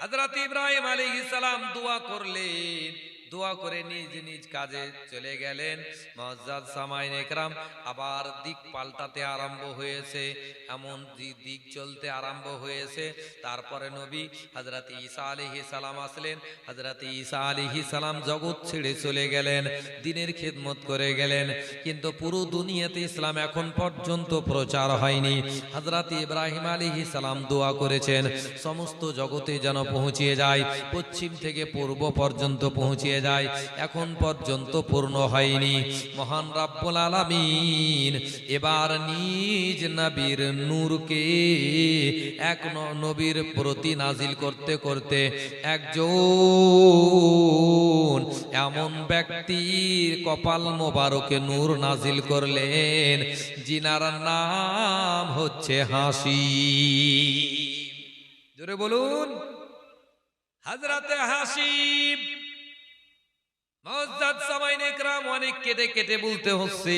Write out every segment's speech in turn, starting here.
হযরত ইব্রাহিম আলী ইসালাম দোয়া করলেন। দোয়া করে নিজ নিজ কাজে চলে গেলেন। মজ্জাদ সামাইন একরাম আবার দিক পাল্টাতে আরম্ভ হয়েছে। এমন দিক চলতে আরম্ভ হয়েছে। তারপরে নবী হজরত ঈসা আলিহি সালাম আসলেন। হজরত ঈসা আলিহি সালাম জগৎ ছেড়ে চলে গেলেন, দিনের খেদমত করে গেলেন। কিন্তু পুরো দুনিয়াতে ইসলাম এখন পর্যন্ত প্রচার হয়নি। হজরত ইব্রাহিম আলিহি সালাম দোয়া করেছেন, সমস্ত জগতে যেন পৌঁছিয়ে যায়, পশ্চিম থেকে পূর্ব পর্যন্ত পৌঁছিয়ে যায়। এখন পর্যন্ত পূর্ণ হয়নি। মহান রাব্বুল আলামিন এবার নিজ নবীর নূরকে এক নবীর প্রতি নাজিল করতে করতে একজন এমন ব্যক্তির কপাল মোবারকে নূর নাজিল করলেন, জিনার নাম হচ্ছে হাসি। জোরে বলুন হাজরাতে হাসিব অনেক কেটে কেটে বলতে হচ্ছে,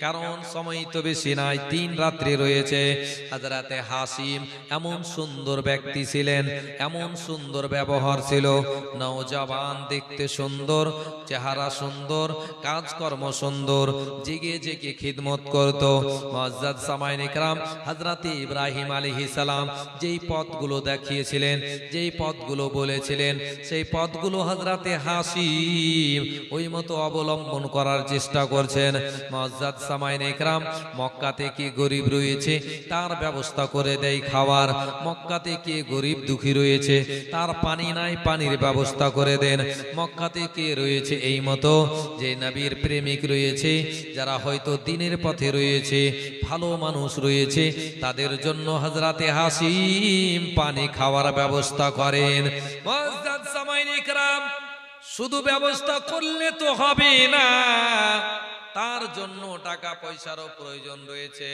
কারণ সময় তো বেশি নাই, তিন রাত্রি রয়েছে। হাজরাতে হাসিম এমন সুন্দর ব্যক্তি ছিলেন, এমন সুন্দর ব্যবহার ছিল, নওজবান, দেখতে সুন্দর, চেহারা সুন্দর, কাজকর্ম সুন্দর, জেগে জেগে খিদমত করত। মজ্জাদ সামাইন একরাম হাজরাতে ইব্রাহিম আলাইহি সালাম যেই পথগুলো দেখিয়েছিলেন, যেই পথগুলো বলেছিলেন, সেই পথগুলো হাজরাতে হাসিম ওই মতো অবলম্বন করার চেষ্টা করছেন। মজ্জাদ সামাইন একরাম মক্কাতে কে গরিব রয়েছে, তার ব্যবস্থা করে দেয় খাওয়ার। মক্কাতে কে গরিব দুঃখী রয়েছে, তার পানি নাই, পানির ব্যবস্থা করে দেন। মক্কাতে কে রয়েছে এই মতো যে নবীর প্রেমিক রয়েছে, যারা হয়তো দিনের পথে রয়েছে, ভালো মানুষ রয়েছে, তাদের জন্য হজরাতে হাসিম পানি খাওয়ার ব্যবস্থা করেন। মজ্জাদ সামাইন একরাম শুধু ব্যবস্থা করলে তো হবে না। তার জন্য টাকা পয়সারও প্রয়োজন রয়েছে।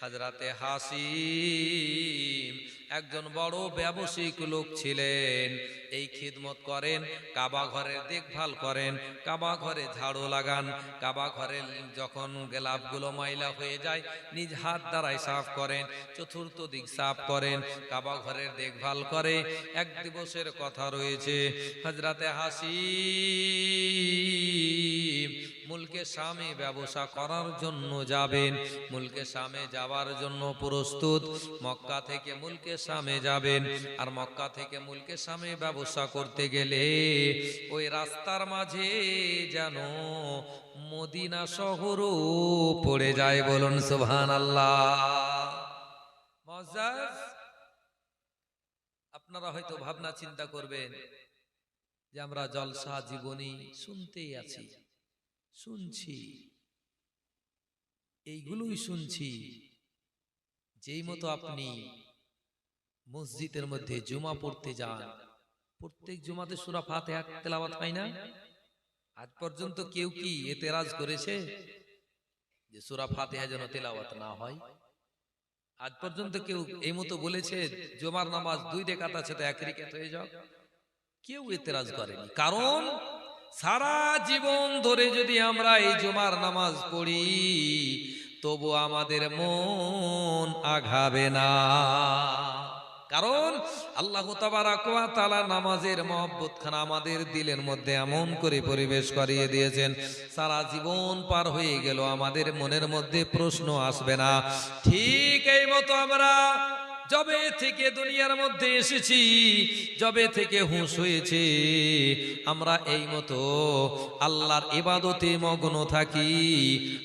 হাজরাতে হাসিম একজন বড় ব্যবসায়িক লোক ছিলেন। এই খিদমত করেন, কাবা ঘরের দেখভাল করেন, কাবা ঘরে ঝাড়ু লাগান। কাবা ঘরে যখন গেলাপগুলো ময়লা হয়ে যায়, নিজ হাত দ্বারাই সাফ করেন, চতুর্থ দিক সাফ করেন, কাবা ঘরের দেখভাল করে। এক দিবসের কথা রয়েছে হজরাতে হাসি মুলকে স্বামী ব্যবসা করার জন্য যাবেন, মুলকে স্বামে যাওয়ার জন্য প্রস্তুত। মক্কা থেকে মুলকে স্বামে যাবেন, আর মক্কা থেকে মুলকে স্বামে ব্যবসা করতে গেলে ওই রাস্তার মাঝে যেন মদিনা শহরও পড়ে যায় বলুন সুবহান আল্লাহ আপনারা হয়তো ভাবনা চিন্তা করবেন যে আমরা জলসা জীবনী শুনতেই আছি। শুনছি। এইগুলোই শুনছি। যেই মতো আপনি মসজিদের মধ্যে জুমা পড়তে যান। প্রত্যেক জুমাতে সুরা ফাতিহা তেলাওয়াত হয় না? আজ পর্যন্ত কেউ কি এতেরাজ করেছে যে সুরা ফাতিহা যেন তেলাওয়াত না হয়? আজ পর্যন্ত কেউ এই মতো বলেছে জমার নামাজ দুই রেখাত আছে তো এক রেখাত হয়ে যাও কেউ এতেরাজ করেনি। কারণ সারা জীবন ধরে যদি আমরা এই জুমার নামাজ পড়ি, তবু আমাদের মন আঘাবে না। কারণ আল্লাহ তালা নামাজের মহব্বত খানা আমাদের দিলের মধ্যে এমন করে পরিবেশ করিয়ে দিয়েছেন, সারা জীবন পার হয়ে গেল, আমাদের মনের মধ্যে প্রশ্ন আসবে না। ঠিক এই মতো আমরা জবে থেকে দুনিয়ার মধ্যে এসেছি জবে থেকে হুঁশ হয়েছে, আমরা এই মতো আল্লাহর ইবাদতে মগ্ন থাকি,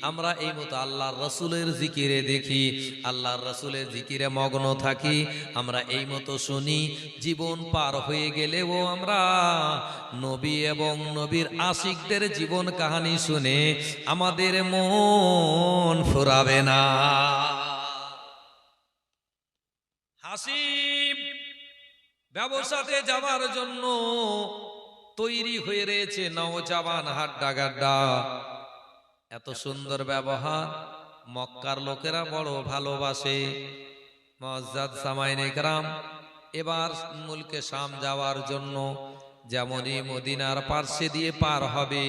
আমরা এই মতো আল্লাহর রসুলের জিকিরে দেখি, আল্লাহর রসুলের জিকিরে মগ্ন থাকি, আমরা এই মতো শুনি, জীবন পার হয়ে গেলেও আমরা নবী এবং নবীর আশিকদের জীবন কাহানি শুনে আমাদের মন ফুরাবে না। হাসিব ব্যবসাতে যাওয়ার জন্য তৈরি হয়ে রয়েছে নওজাবান হাড্ডা গাড্ডা এত সুন্দর ব্যবহার মক্কার লোকেরা বড় ভালোবাসে। মজ্জাদ সামাইনে গ্রাম এবার মুলকে শাম যাওয়ার জন্য যেমনই মদিনার পার্শ্বে দিয়ে পার হবে।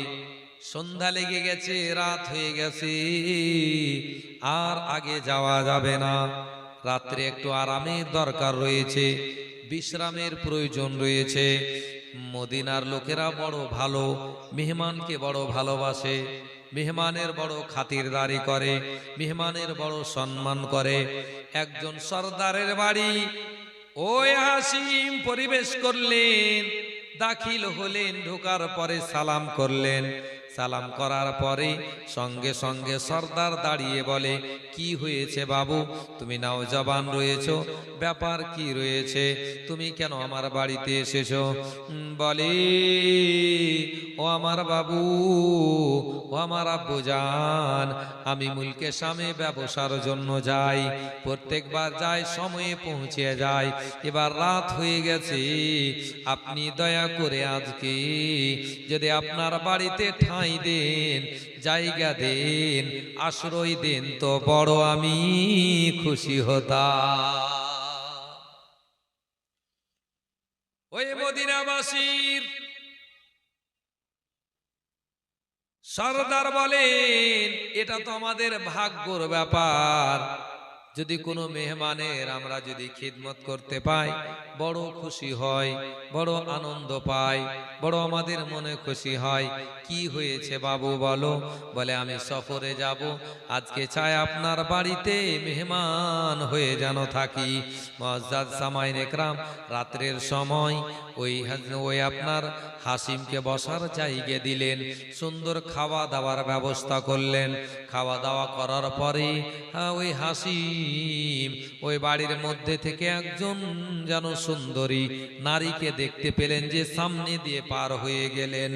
সন্ধ্যা লেগে গেছে, রাত হয়ে গেছে, আর আগে যাওয়া যাবে না। রাত্রে একটু আরামের দরকার রয়েছে, বিশ্রামের প্রয়োজন রয়েছে। মদিনার লোকেরা বড় ভালো, মেহমানকে বড় ভালোবাসে, মেহমানের বড় খাতিরদারি করে, মেহমানের বড় সম্মান করে। একজন সর্দারের বাড়ি, ওই হাসিম পরিবেশ করলেন, দাখিল হলেন, ঢোকার পরে সালাম করলেন। সালাম করার পরে সঙ্গে সঙ্গে সর্দার দাঁড়িয়ে বলে, কি হয়েছে বাবু? তুমি নাও জবান রয়েছ। ব্যাপার কি রয়েছে? তুমি কেন আমার বাড়িতে এসেছ? বলে ও আমার বাবু, ও আমার আব্বু যান আমি মুলকে স্বামী ব্যবসার জন্য যাই। প্রত্যেকবার যাই, সময়ে পৌঁছে যাই। এবার রাত হয়ে গেছে। আপনি দয়া করে আজকে যদি আপনার বাড়িতে ঠাঁই দেন, জায়গা দেন, আশ্রয় দেন, তো বড় আমি খুশি হতাম ওই মদিনাবাসীর সর্দার বলেন এটা তো আমাদের ভাগ্যর ব্যাপার। যদি কোনো মেহমানের আমরা যদি খিদমত করতে পাই বড় খুশি হয় বড় আনন্দ পাই বড় আমাদের মনে খুশি হয় কি হয়েছে বাবু বলো বলে আমি সফরে যাব আজকে চাই আপনার বাড়িতে মেহমান হয়ে যেন থাকি। মজাদ সামাইন একরাম রাত্রের সময় ওই ওই আপনার হাসিমকে বসার জায়গা দিলেন সুন্দর খাওয়া দাওয়ার ব্যবস্থা করলেন। খাওয়া দাওয়া করার পরে হ্যাঁ, ওই হাসিম ওই বাড়ির মধ্যে থেকে একজন যেন সুন্দরী নারীকে দেখতে পেলেন যে সামনে দিয়ে পার হয়ে গেলেন।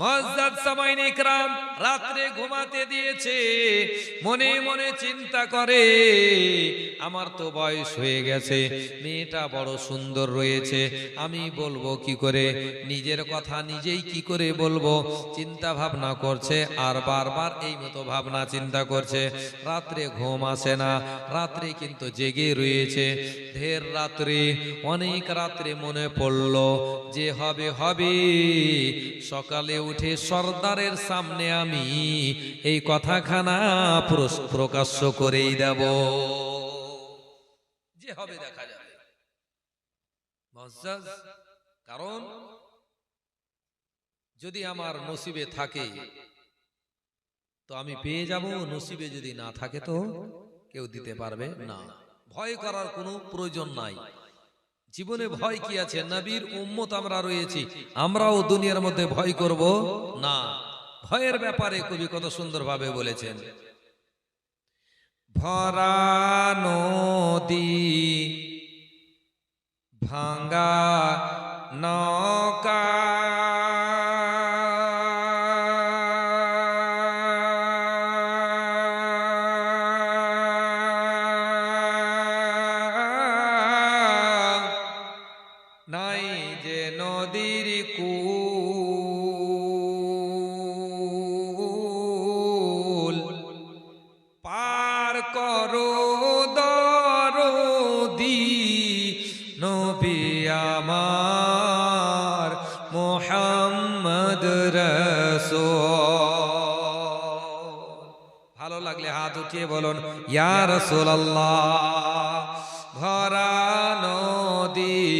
মজাদ সামাইন ইকরাম রাত্রে ঘুমাতে দিয়েছে। মনে মনে চিন্তা করে, আমার তো বয়স হয়ে গেছে, মেয়েটা বড় সুন্দর রয়েছে, আমি বলব কি করে? নিজের কথা নিজেই কি করে বলব? চিন্তা ভাবনা করছে, আর বারবার এই মতো ভাবনা চিন্তা করছে। রাত্রে ঘুম আসে না, রাত্রে কিন্তু জেগে রয়েছে। ঢের রাত্রে, অনেক রাত্রে মনে পড়ল, যে হবে হবে, সকালে উঠে সর্দারের সামনে আমি এই কথাখানা প্রকাশ্য করেই দেব। যে হবে দেখা যাবে। কারণ যদি আমার নসিবে থাকে, তো আমি পেয়ে যাব, নসিবে যদি না থাকে তো কেউ দিতে পারবে না। ভয় করার কোনো প্রয়োজন নাই। জীবনে ভয় কি আছে? নবীর উম্মত আমরা রয়েছি। আমরাও দুনিয়ার মধ্যে ভয় করব? না। ভয়ের ব্যাপারে কবি কত সুন্দরভাবে বলেছেন। ভরা নদী ভাঙ্গা নৌকা বলুন ইয়ার সুল্লাহ ভরা নদী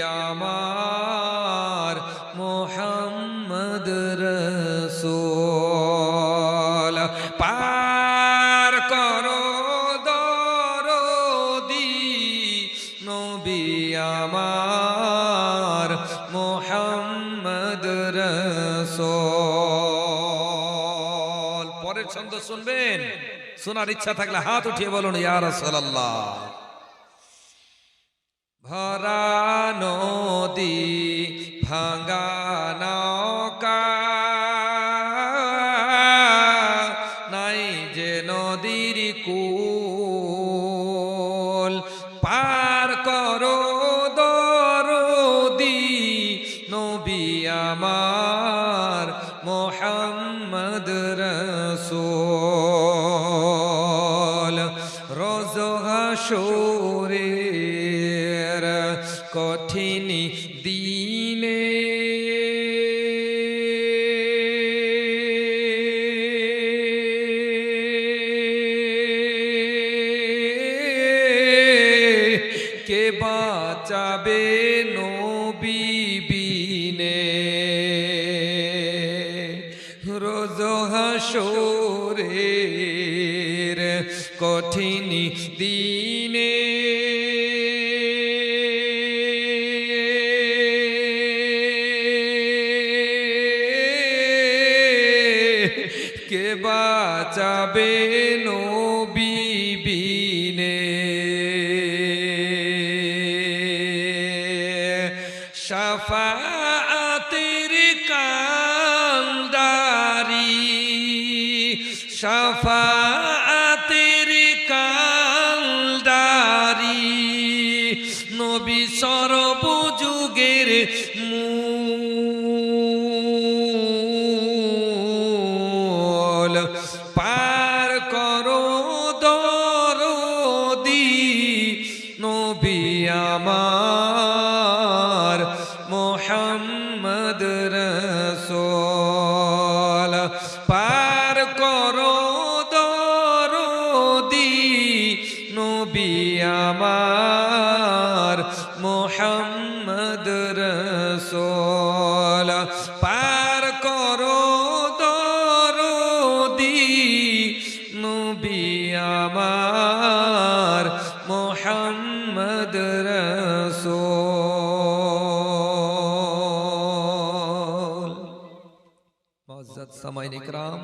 আমার মোহাম্মদ রসূল। পার করো দরদি, নবী আমার মোহাম্মদ রসূল। পরের ছন্দ শুনবেন? শোনার ইচ্ছা থাকলে হাত উঠিয়ে বলুন ইয়ার রাসূলুল্লাহ। নদী রোজ হাসুরের কঠিন দিনে শাফাতের মজ্জাদ সামাইন ইকরাম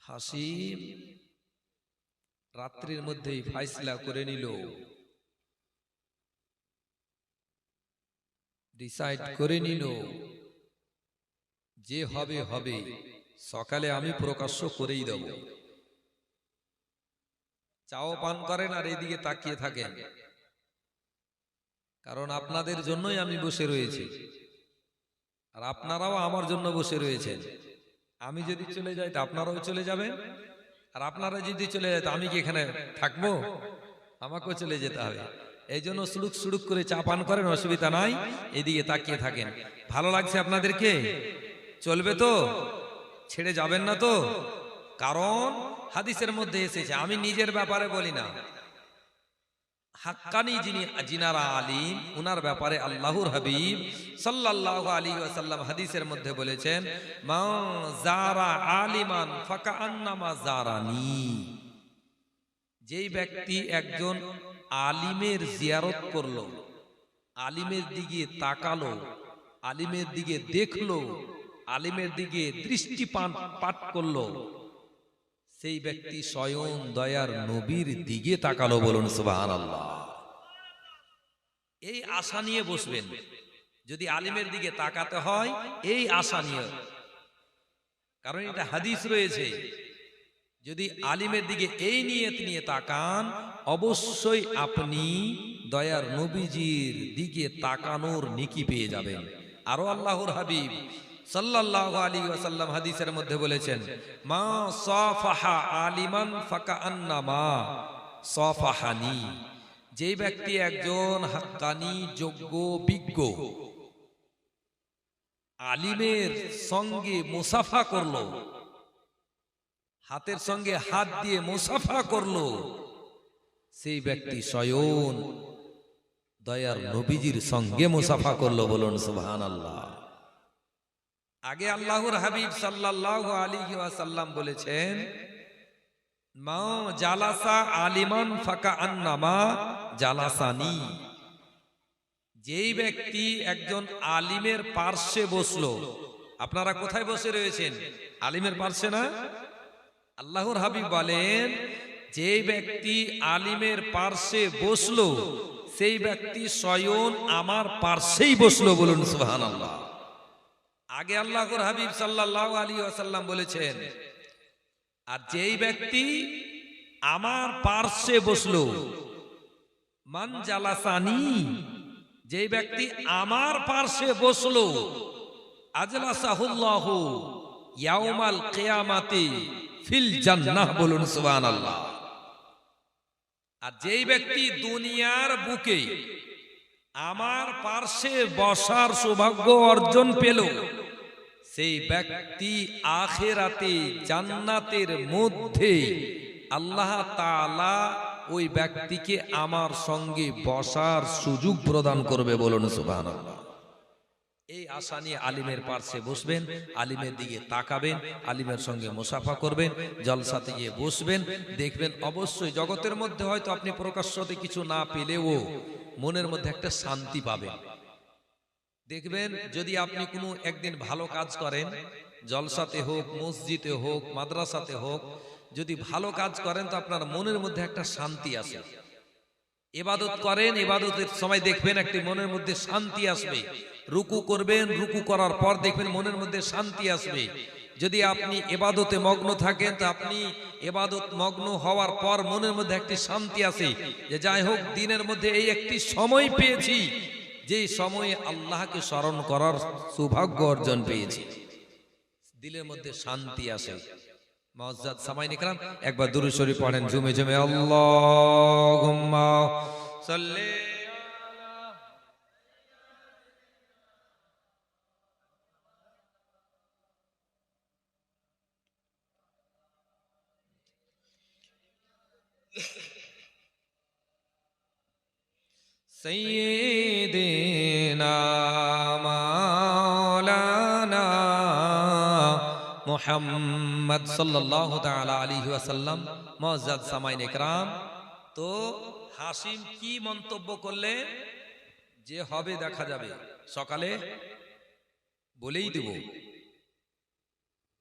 হাসিম রাত্রির মধ্যেই ফাইসলা করে নিল। ডিসাইড করে নিল যে হবে হবে, সকালে আমি প্রকাশ্য করেই দেব। চাও পান করেন আর এদিকে তাকিয়ে থাকেন। কারণ আপনাদের জন্যই আমি বসে রয়েছি। আর আপনারাও আমার জন্য বসে রয়েছেন। আমি যদি চলে যাই তা আপনারাও চলে যাবেন। আর আপনারা যদি চলে যায় তা আমি কি এখানে থাকব? আমাকেও চলে যেতে হবে। এই জন্য সুলুক সুলুক করে চা পান করেন, অসুবিধা নাই। এদিকে তাকিয়ে থাকেন। ভালো লাগছে আপনাদেরকে? চলবে তো? ছেড়ে যাবেন না তো? কারণ হাদিসের মধ্যে এসেছে, আমি নিজের ব্যাপারে বলি না। হাক্কানি যিনি জিনারা আলিম, উনার ব্যাপারে আল্লাহর হাবিব সাল্লাল্লাহু আলাইহি ওয়াসাল্লাম হাদিসের মধ্যে বলেছেন, মা জারা আলিমান ফাকা আন্নামা জারানি। যেই ব্যক্তি একজন আলিমের জিয়ারত করল, আলিমের দিকে তাকালো, আলিমের দিকে দেখল, আলিমের দিকে দৃষ্টি পাঠ করল সেই ব্যক্তি স্বয়ং দয়ার নবীর দিকে তাকালো বলুন সুবাহান আল্লাহ এই আশা নিয়ে বসবেন। যদি আলিমের দিকে তাকাতে হয় এই আশা নিয়ে। কারণ এটা হাদিস রয়েছে। যদি আলিমের দিকে এই নিয়ে নিয়ে তাকান অবশ্যই আপনি দয়ার নবীজির দিকে তাকানোর নিকি পেয়ে যাবেন। আরও আল্লাহর হাবিব। হাদিসের মধ্যে বলেছেন, মা সাফাহা আলিমান ফাকা সাফাহানি। যে ব্যক্তি একজন হাক্কানি, যোগ্য, বিজ্ঞ, আলিমের সঙ্গে মুসাফা করল, হাতের সঙ্গে হাত দিয়ে মুসাফা করল, সেই ব্যক্তি স্বয়ং দয়ার নবীজির সঙ্গে মুসাফা করল বলুন সুবহান আল্লাহ আগে আল্লাহর হাবিব সাল্লাল্লাহু আলাইহি ওয়াসাল্লাম বলেছেন, মা জালাসা আলিমান ফাকা আন্নামা জালাসানি যেই ব্যক্তি একজন আলিমের পার্শ্বে বসল, আপনারা কোথায় বসে রয়েছেন? আলিমের পার্শ্বে না? আল্লাহর হাবিব বলেন যে ব্যক্তি আলিমের পার্শ্বে বসল, সেই ব্যক্তি স্বয়ং আমার পার্শ্বেই বসল বলুন সুহান আল্লাহ আগে আল্লাহর হাবিব সাল্লাহ আলী আসাল্লাম বলেছেন, আর যেই ব্যক্তি আমার পার্শ্বে বসল, মান জালাসানি, যেই ব্যক্তি আমার পার্শ্বে বসল ফিল বলুন আর যেই ব্যক্তি দুনিয়ার বুকে আমার পার্শ্বে বসার সৌভাগ্য অর্জন পেল সেই ব্যক্তি আখেরাতে জান্নাতের মধ্যে আল্লাহ তালা ওই ব্যক্তিকে আমার সঙ্গে বসার সুযোগ প্রদান করবে বলুন সুবহানাল্লাহ। এই আশা নিয়ে আলিমের পার্শ্বে বসবেন, আলিমের দিকে তাকাবেন, আলিমের সঙ্গে মুসাফা করবেন, জলসাতে গিয়ে বসবেন, দেখবেন অবশ্যই জগতের মধ্যে হয়তো আপনি প্রকাশ্যতে কিছু না পেলেও মনের মধ্যে একটা শান্তি পাবেন। দেখবেন যদি আপনি কোনো একদিন ভালো কাজ করেন, জলসাতে হোক, মসজিদে হোক, মাদ্রাসাতে হোক, যদি ভালো কাজ করেন, তো আপনার মনের মধ্যে একটা শান্তি আসে এবাদত করেন এবাদতের সময় দেখবেন একটি মনের মধ্যে শান্তি আসবে। রুকু করবেন, রুকু করার পর দেখবেন মনের মধ্যে শান্তি আসবে। যদি আপনি এবাদতে মগ্ন থাকেন, তো আপনি এবাদত মগ্ন হওয়ার পর মনের মধ্যে একটি শান্তি আসে যে যাই হোক, দিনের মধ্যে এই একটি সময় পেয়েছি। যে সময়ে আল্লাহকে স্মরণ করার সৌভাগ্য অর্জন পেয়েছি। দিলের মধ্যে শান্তি আসে। মজ্জাদ সামাই নিকরাম একবার দুরু শরীফ পড়েন, ঝুমে ঝুমে, আল্লাহুম্মা সাল্লি আলা سيدنا مولانا মোহাম্মদ সাল্লাহ তাআলা আলাইহি ওয়াসাল্লাম মুআজ্জাজ সামাইন ইকরাম তো হাসিম কি মন্তব্য করলেন যে হবে দেখা যাবে সকালে বলেই দেব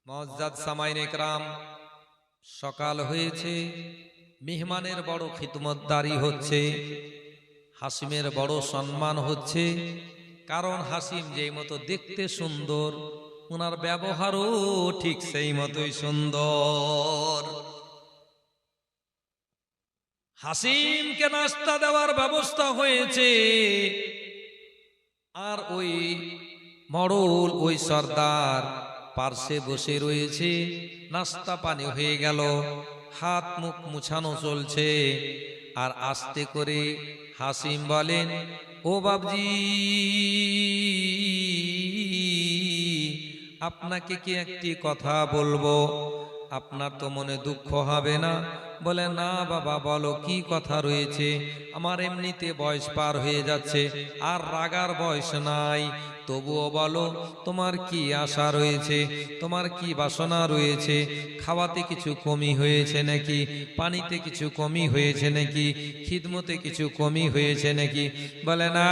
মুআজ্জাজ সামাইন ইকরাম সকাল হয়েছে মেহমানের বড় খিদমতদারি হচ্ছে হাসিমের বড় সম্মান হচ্ছে, কারণ হাসিম যেই মতো দেখতে সুন্দর ওনার ব্যবহারও ঠিক সেই মতোই সুন্দর। হাসিমকে নাস্তা দেওয়ার ব্যবস্থা হয়েছে, আর ওই মরল, ওই সর্দার পার্শ্বে বসে রয়েছে, নাস্তা পানি হয়ে গেল, হাত মুখ মুছানো চলছে, আর আস্তে করে হাসিম বলেন, ও বাবজি, আপনাকে কি একটি কথা বলব? আপনার তো মনে দুঃখ হবে না? বলে, না বাবা, বলো কি কথা রয়েছে? আমার এমনিতে বয়স পার হয়ে যাচ্ছে, আর রাগার বয়স নাই। তবুও বলো, তোমার কি আশা রয়েছে? তোমার কি বাসনা রয়েছে? খাওয়াতে কিছু কমি হয়েছে নাকি? পানিতে কিছু কমি হয়েছে নাকি? খিদমতে কিছু কমি হয়েছে নাকি? বলে না।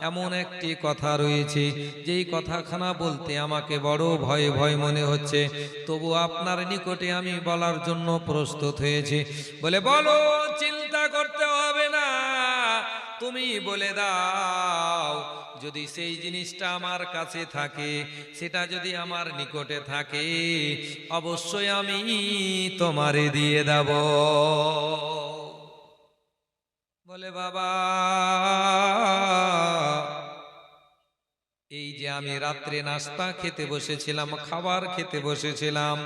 এমন একটি কথা রয়েছে, যেই কথাখানা বলতে আমাকে বড় ভয় ভয় মনে হচ্ছে। তবু আপনার নিকটে আমি বলার জন্য প্রস্তুত হয়েছি। বলে বলো, চিন্তা করতে হবে না। তুমি বলে দাও, যদি সেই জিনিসটা আমার কাছে থাকে, সেটা যদি আমার নিকটে থাকে, অবশ্যই আমি তোমারে দিয়ে দেব। বলে, বাবা, এই যে আমি রাত্রে নাস্তা খেতে বসেছিলাম, খাবার খেতে বসেছিলাম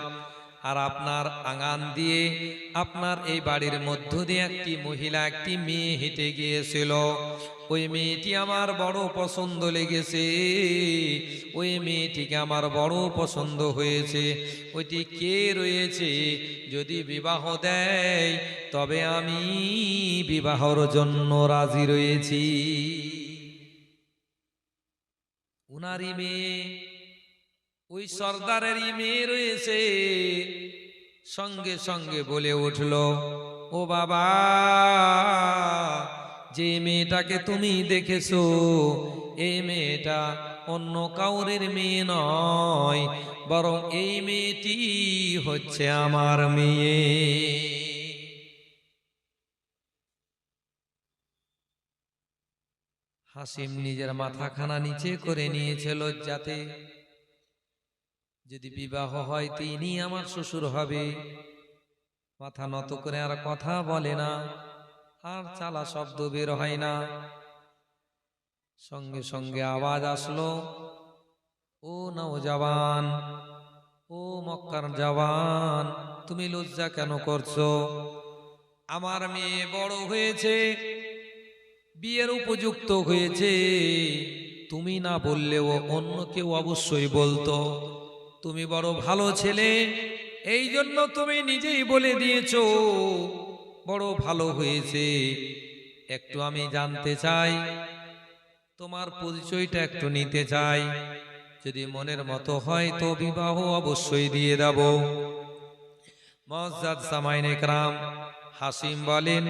আর আপনার আঙান দিয়ে আপনার এই বাড়ির মধ্য দিয়ে একটি মহিলা, একটি মেয়ে হেঁটে গিয়েছিল। ওই মেয়েটি আমার বড় পছন্দ লেগেছে। ওই মেয়েটিকে আমার বড় পছন্দ হয়েছে। ওইটি কে রয়েছে? যদি বিবাহ দেয়, তবে আমি বিবাহর জন্য রাজি রয়েছি। উনারই মেয়ে ওই সর্দারেরই মেয়ে রয়েছে। সঙ্গে সঙ্গে বলে উঠল ও বাবা যে মেয়েটাকে তুমি দেখেছ এই মেয়েটা অন্য কাউরের মেয়ে নয় বরং এই মেয়েটি হচ্ছে আমার মেয়ে। হাসিম নিজের মাথাখানা নিচে করে নিয়েছে লজ্জাতে। যদি বিবাহ হয় তিনি আমার শ্বশুর হবে। মাথা নত করে আর কথা বলে না, আর চালা শব্দ বের হয় না। সঙ্গে সঙ্গে আওয়াজ আসলো, ও নওজওয়ান ও মক্কার জওয়ান, তুমি লজ্জা কেন করছ? আমার মেয়ে বড় হয়েছে, বিয়ের উপযুক্ত হয়েছে। তুমি না বললেও অন্য কেউ অবশ্যই বলতো। তুমি বড় ভালো ছেলে। এই জন্য তুমি নিজেই বলে দিয়েছ, বড় ভালো হয়েছে। একটু আমি জানতে চাই, তোমার পরিচয়টা একটু নিতে চাই। যদি মনের মতো হয় তো বিবাহ অবশ্যই দিয়ে দেব। মজ্জাদ সামাইন একরাম হাসিম বলেন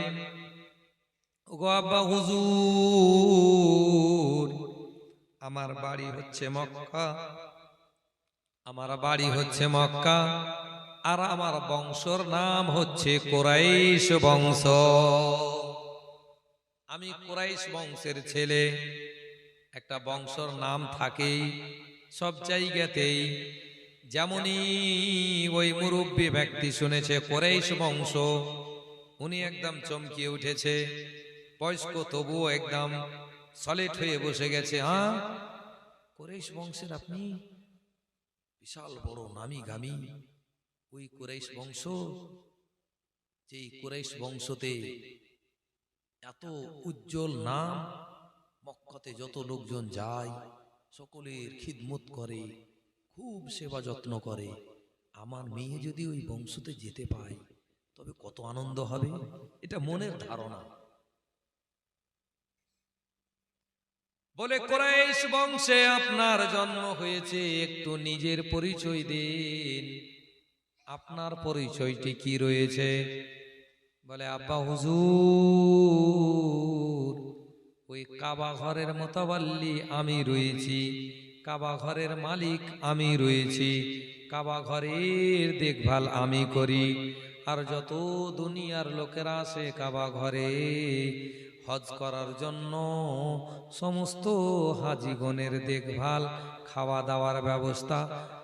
আব্বা হুজুর, আমার বাড়ি হচ্ছে মক্কা। আমার বাড়ি হচ্ছে মক্কা, আর আমার বংশর নাম হচ্ছে কোরাইশ বংশ। আমি কোরাইশ বংশের ছেলে, একটা বংশর নাম থাকেই সব জায়গাতেই। যেমনই ওই মুরব্বী ব্যক্তি শুনেছে কোরাইশ বংশ, উনি একদম চমকিয়ে উঠেছে। বয়স্ক তবুও একদম সলিড হয়ে বসে গেছে হ্যাঁ কোরাইশ বংশের আপনি বিশাল বড় নামি গামি। ওই কুরাইশ বংশ যেই কুরাইশ বংশতে এত উজ্জ্বল নাম মক্কাতে যত লোকজন যায় সকলের খিদমত করে খুব সেবা যত্ন করে। আমার মেয়ে যদি ওই বংশতে যেতে পায় তবে কত আনন্দ হবে? এটা মনের ধারণা। বলে কোরাইশ বংশে আপনার জন্ম হয়েছে, একটু নিজের পরিচয় দিন। আপনার পরিচয়টি কি রয়েছে? বলে, আব্বা হুজুর, ওই কাবা ঘরের মতবাল্লি আমি রয়েছি, কাবা ঘরের মালিক আমি রয়েছি, কাবা ঘরের দেখভাল আমি করি, আর যত দুনিয়ার লোকেরা আসে কাবা ঘরে হজ করার জন্য সমস্ত হাজিগণের দেখভাল, খাওয়া দাওয়ার ব্যবস্থা,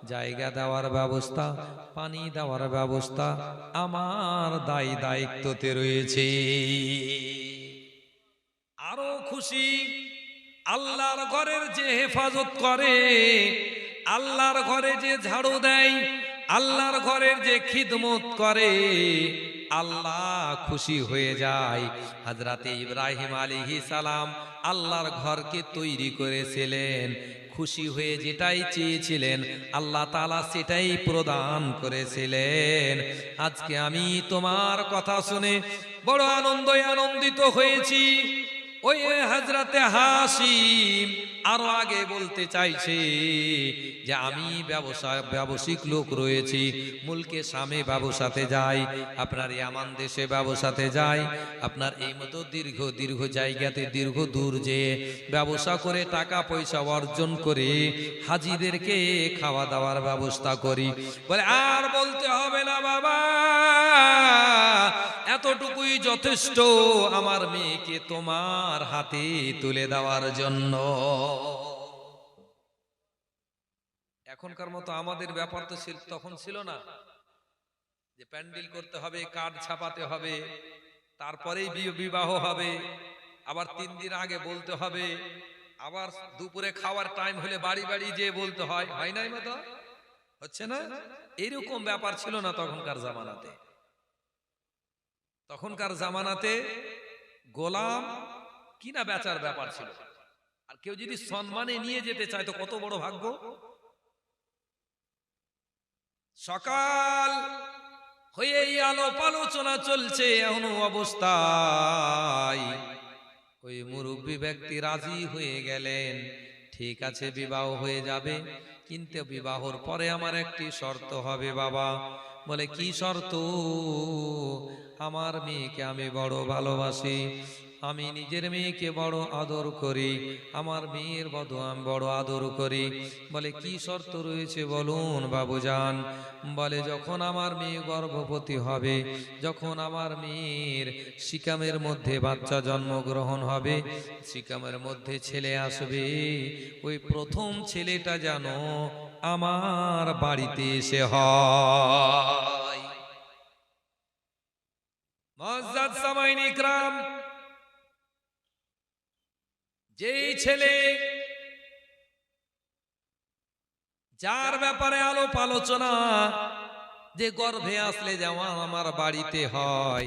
জায়গা দেওয়ার ব্যবস্থা, পানি দেওয়ার ব্যবস্থা আমার দায় দায়িত্বতে রয়েছে। আরও খুশি, আল্লাহর ঘরের যে হেফাজত করে, আল্লাহর ঘরে যে ঝাড়ু দেয়, আল্লাহর ঘরের যে খিদমত করে আল্লাহ খুশি হয়ে যায়। হাজরাতে ইব্রাহিম আলিহি সালাম আল্লাহর ঘরকে তৈরি করেছিলেন। খুশি হয়ে যেটাই চেয়েছিলেন, আল্লাহ তালা সেটাই প্রদান করেছিলেন। আজকে আমি তোমার কথা শুনে বড় আনন্দ আনন্দিত হয়েছি। ওই হাজরাতে হাসিম আরও আগে বলতে চাইছে যে আমি ব্যবসা, ব্যবসায়িক লোক রয়েছি, মুলকে সামে ব্যবসাতে যাই, আপনার ইয়ামান দেশে ব্যবসাতে যাই, আপনার এই মতো দীর্ঘ দীর্ঘ জায়গাতে, দীর্ঘ দূর যে ব্যবসা করে টাকা পয়সা অর্জন করে হাজিদেরকে খাওয়া দাওয়ার ব্যবস্থা করি। বলে, আর বলতে হবে না বাবা। এতটুকুই যথেষ্ট আমার মেয়েকে তোমার হাতে তুলে দেওয়ার জন্য। এখনকার মতো আমাদের ব্যাপার তো তখন ছিল না। যে প্যান্ডেল করতে হবে, কার্ড ছাপাতে হবে, তারপরেই বিবাহ হবে, আবার তিন দিন আগে বলতে হবে, আবার দুপুরে খাওয়ার টাইম হলে বাড়ি বাড়ি যে বলতে হয়। হয় নাই মতো? হচ্ছে না? এরকম ব্যাপার ছিল না তখনকার জামানাতে। তখনকার জামানাতে গোলাম কিনা বেচার ব্যাপার ছিল? আর কেউ যদি সম্মানে নিয়ে যেতে চায় তো কত বড় ভাগ্য? সকাল হয়ে আলোপ আলোচনা চলছে, এমন অবস্থায় ওই মুরব্বী ব্যক্তি রাজি হয়ে গেলেন। ঠিক আছে, বিবাহ হয়ে যাবে, কিন্তু বিবাহর পরে আমার একটি শর্ত হবে বাবা। বলে, কি শর্ত? আমার মেয়েকে আমি বড় ভালোবাসি। আমি নিজের মেয়েকে বড় আদর করি। আমার মেয়ের বধ আমি বড় আদর করি। বলে, কি শর্ত রয়েছে বলুন বাবুজান? বলে, যখন আমার মেয়ে গর্ভবতী হবে, যখন আমার মেয়ের শিকামের মধ্যে বাচ্চা জন্মগ্রহণ হবে, শিকামের মধ্যে ছেলে আসবে। ওই প্রথম ছেলেটা যেন আমার বাড়িতে এসে হয়। মজাদ সামাইন যেই ছেলে যার ব্যাপারে আলোপ আলোচনা, যে গর্ভে আসলে যেমন আমার বাড়িতে হয়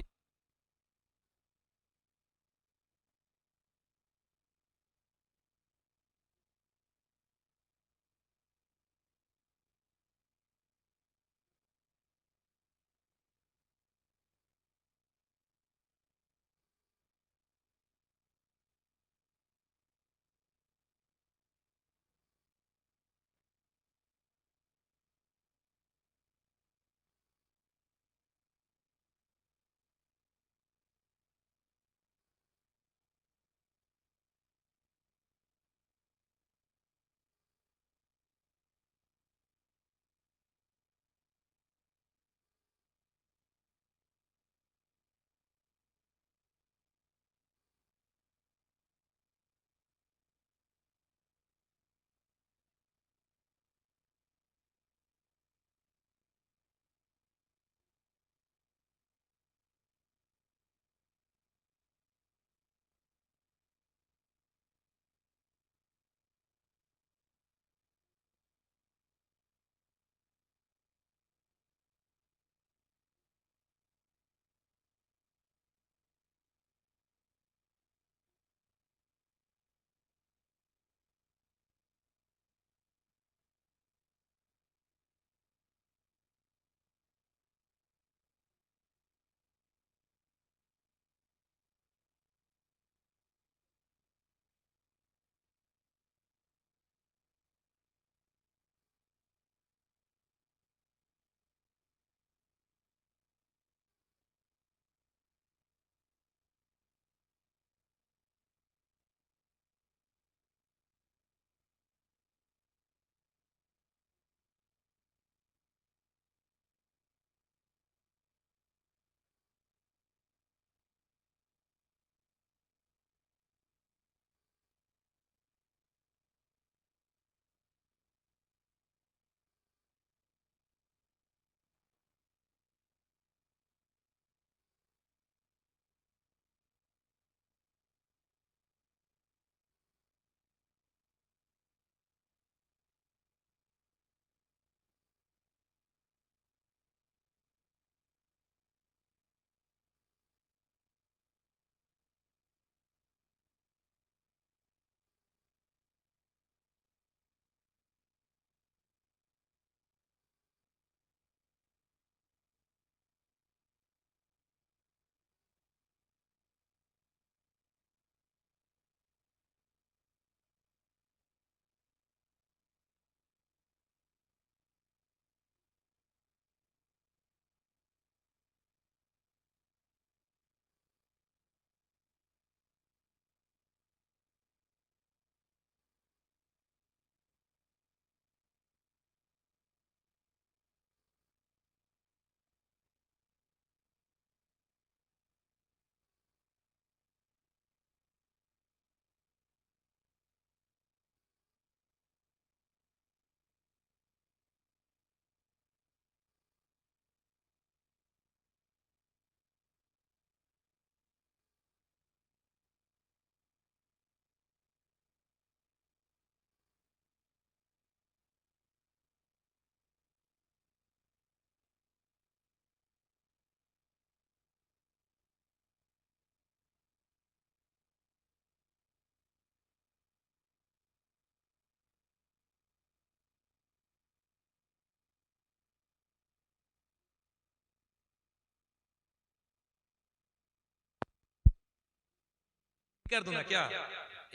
कर दूँगा क्या?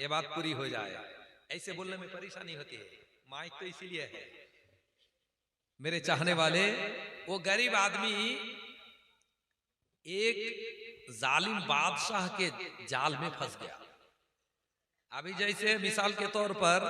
ये बात पूरी हो जाए। ऐसे बोलने में परेशानी होती है। माइक तो इसीलिए है। मेरे चाहने वाले वो गरीब आदमी एक जालिम बादशाह के जाल में फंस गया। अभी जैसे मिसाल के तौर पर